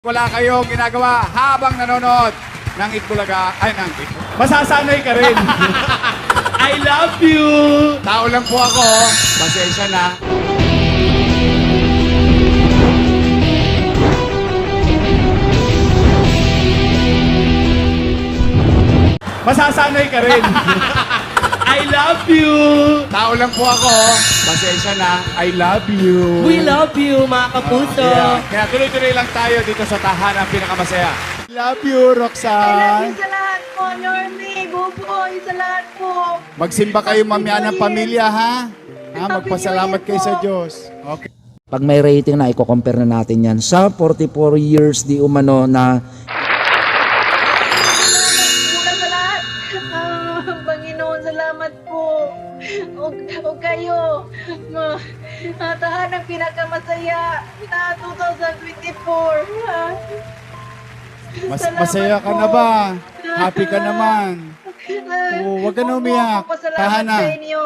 Wala kayong ginagawa habang nanonood ng Itbulaga, ay ng Masasanay ka rin. I love you! Tao lang po ako, pasensya na. Masasanay ka rin. I love you! Tao lang po ako, pasensya na. I love you. We love you, mga kapuso! Yeah. Kaya tuloy-tuloy lang tayo dito sa tahanan pinakamasaya. I love you, I love Roxanne. you sa lahat po, Normie, Buboy, sa lahat po. Magsimba kayo mamaya ng pamilya, ha? Ha, Happy magpasalamat kayo sa. Diyos. Okay. Pag may rating na, i-compare na natin yan sa 44 years di umano na ma, ah, tahanang pinakamasaya na 2024. ah. Mas, Salamat masaya ka po. na ba? Happy ka naman. Oo, wag ka na umiyak. Tahan na. sa inyo.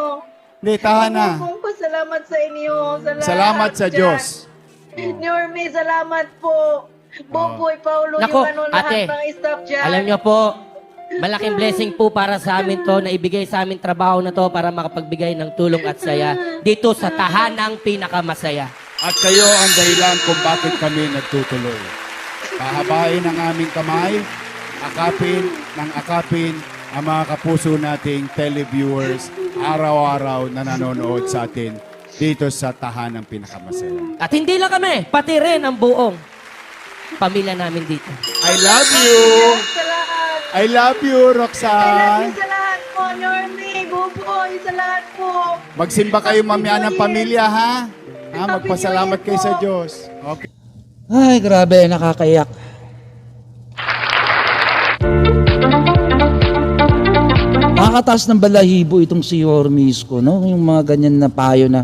Hindi, tahan na. Opo, pasalamat sa inyo. Sa lahat Salamat sa dyan. Diyos. Normie, salamat po. Buboy, Paulo, Nako, yung ano lahat ate, ng staff dyan. Alam niyo po, malaking blessing po para sa amin to na ibigay sa amin trabaho na to para makapagbigay ng tulong at saya dito sa tahanang pinakamasaya. At kayo ang dahilan kung bakit kami nagtutuloy. Pahabain ang aming kamay, akapin ng akapin ang mga kapuso nating televiewers araw-araw na nanonood sa atin dito sa tahanang pinakamasaya. At hindi lang kami, pati rin ang buong pamilya namin dito. I love you! I love you, I love you Roxanne! sa lahat po, Normie, Buboy, sa lahat po. Magsimba kayo mamaya ng pamilya, ha? Ha, magpasalamat kayo sa Diyos. Okay. ay grabe nakakaiyak. Nakakataas ng balahibo itong si Hormis ko, no? Yung mga ganyan na payo na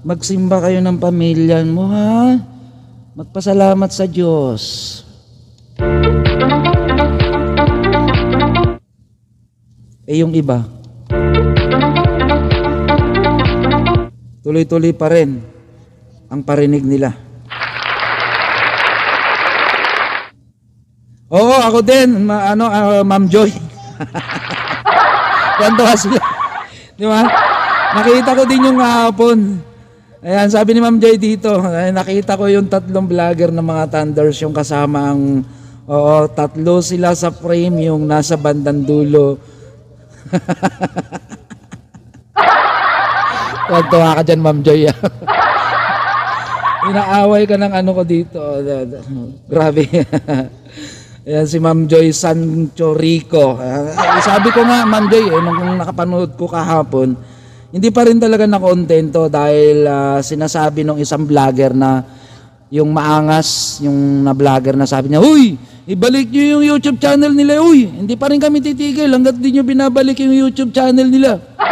magsimba kayo ng pamilya mo, ha? Magpasalamat sa Diyos. Eh yung iba, tuloy-tuloy pa rin ang parinig nila. Oo, ako din, ma- ano, ah, Ma'am Joy. Kwantuwa sila. Di ba? Nakita ko din yung hapon. Ayan, sabi ni Ma'am Joy dito, ay, nakita ko yung tatlong vlogger ng mga Thunders, yung kasama ang, oo, tatlo sila sa frame, yung nasa bandang dulo. Kwantuwa ka dyan, Ma'am Joy. Inaaway ka ng ano ko dito. Grabe. Ayan si Ma'am Joy Sancho Rico. Ah, sabi ko nga, Ma'am Joy, eh, nung nakapanood ko kahapon, hindi pa rin talaga nakontento dahil ah, sinasabi ng isang vlogger na yung maangas, yung na vlogger na sabi niya, Uy, ibalik niyo yung YouTube channel nila, uy. Hindi pa rin kami titigil hanggat di niyo binabalik yung YouTube channel nila.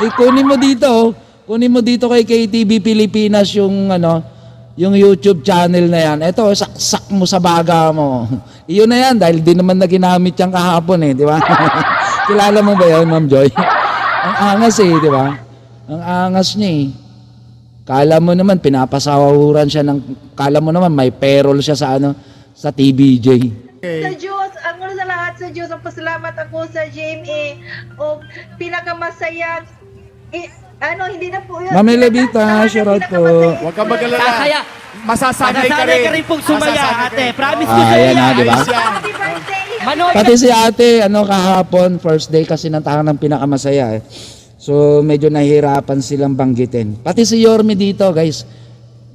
Eh, kunin mo dito, oh. kunin mo dito kay KTV Pilipinas yung ano, yung YouTube channel na yan. Ito, saksak mo sa baga mo. Iyon na yan dahil di naman na ginamit yan kahapon eh, di ba? Kilala mo ba yun, Ma'am Joy? Ang angas eh, di ba? Ang angas niya eh. Kala mo naman pinapasawahuran siya ng kala mo naman may perol siya sa ano sa TBJ. Sa Diyos, ang una sa lahat sa Diyos, ang pasalamat ako sa GMA o pinakamasaya. Eh, ano, hindi na po yun. Ma'am Levita, Pinaka- shoutout po. Huwag ka magalala. Sasaya. Masasanay ka Masasanay rin. ka rin pong sumaya, Masasanay ate. ka rin. Promise ko Ah, sa'yo yan na, di ba? Ayos yan. Happy birthday! Manood Pati si ate, ano kahapon, first day kasi ng tahanang pinakamasaya eh. So medyo nahihirapan silang banggitin. Pati si Yormi dito guys.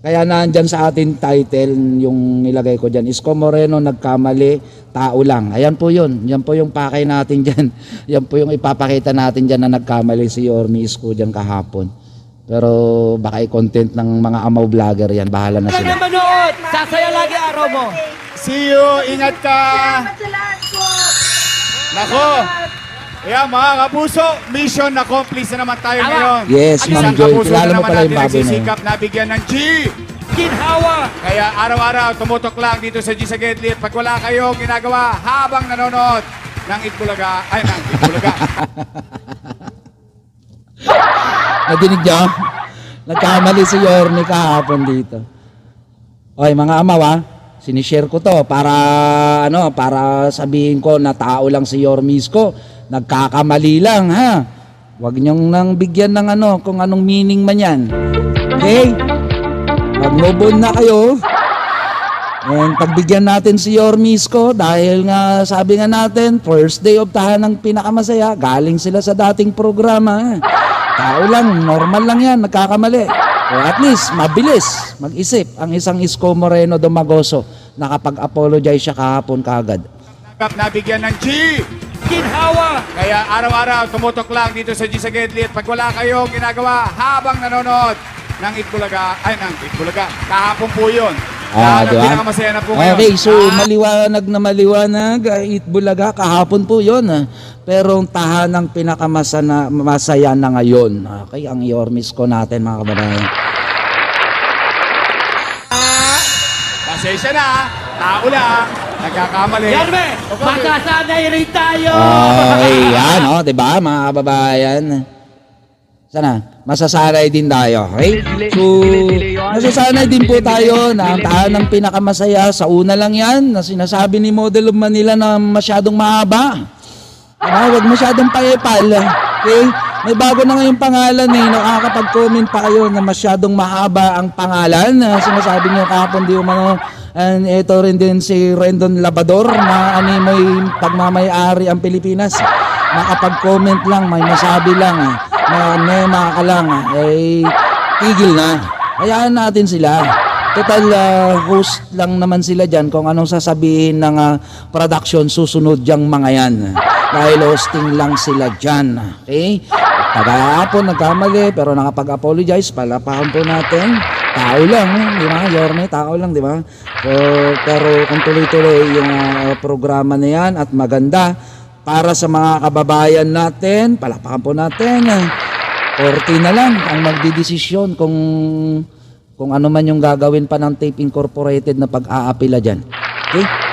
Kaya nandyan sa ating title yung nilagay ko dyan. Isko Moreno nagkamali, tao lang. Ayan po yun. Yan po yung pakay natin dyan. Yan po yung ipapakita natin dyan na nagkamali si Yormi Isko dyan kahapon. Pero baka i-content ng mga amaw vlogger yan. Bahala na sila. manood! Sasaya lagi araw mo! See you. Ingat ka. Salamat sa lahat po! Nako. Ayan, mga kapuso, mission accomplished na naman tayo Tama. ngayon. Yes, Ang Ma'am isang Joy. kapuso Kilala na mo naman pala yung natin baboy na yun. nagsisikap na bigyan ng G. Ginhawa! Kaya araw-araw tumutok lang dito sa G sa Gedlit. Pag wala kayong ginagawa habang nanonood ng Itbulaga, ay, ng Itbulaga. Nadinig niyo? Nagkamali si Yormi kahapon dito. Oy, mga amaw ha. sinishare ko to para ano, para sabihin ko na tao lang si Yormisco. Nagkakamali lang ha. Huwag niyong nang bigyan ng ano kung anong meaning man yan. Okay? Mag-move na kayo. And pagbigyan natin si Yormisco dahil nga sabi nga natin, first day of tahanang pinakamasaya, galing sila sa dating programa. Tao lang, normal lang yan, nagkakamali. O at least, mabilis mag-isip ang isang Isko Moreno Domagoso nakapag-apologize siya kahapon kaagad. Nabigyan ng G. Ginhawa. Kaya araw-araw tumutok lang dito sa G sa Gedli at pag wala kayong ginagawa habang nanonood ng Itbulaga, ay ng Itbulaga, kahapon po yun. Ah, di ba? pinakamasaya na po ngayon. Okay, so Ah, maliwanag na maliwanag, uh, Itbulaga, kahapon po yon. ah. Pero ang tahanang pinakamasaya masaya na ngayon. Okay, ang Yormis ko natin mga kababayan. pasensya na, tao lang, nagkakamali. Yan me. Okay. Masasanay rin tayo. Okay, yan, oh, 'di ba, mga kababayan? Sana, masasanay din tayo, okay? So, masasanay din po tayo na ang tahanang pinakamasaya sa una lang yan na sinasabi ni Model of Manila na masyadong mahaba. Ah, wag masyadong paepal. Okay? May bago na ngayong pangalan eh. Nakakapag-comment pa kayo na masyadong mahaba ang pangalan. Sinasabi niyo kahapon di umano. And ito rin din si Rendon Labador na animoy pagmamayari ang Pilipinas. Nakapag-comment lang, may masabi lang. ah, Na nema ka lang. ah, Eh, tigil na. Hayaan natin sila. Total ah, host lang naman sila dyan kung anong sasabihin ng ah, production susunod diyang mga yan. Dahil hosting lang sila dyan. Okay? Kagahapon nagkamali pero nakapag-apologize. Palapakan po natin. Tao lang, eh, di ba? Yorme, tao lang, di ba? So, pero kung tuloy-tuloy yung ah, programa na yan at maganda para sa mga kababayan natin, palapakan po natin. ah. 40 na lang ang magdidesisyon kung kung ano man yung gagawin pa ng Tape Incorporated na pag-aapila dyan. Okay?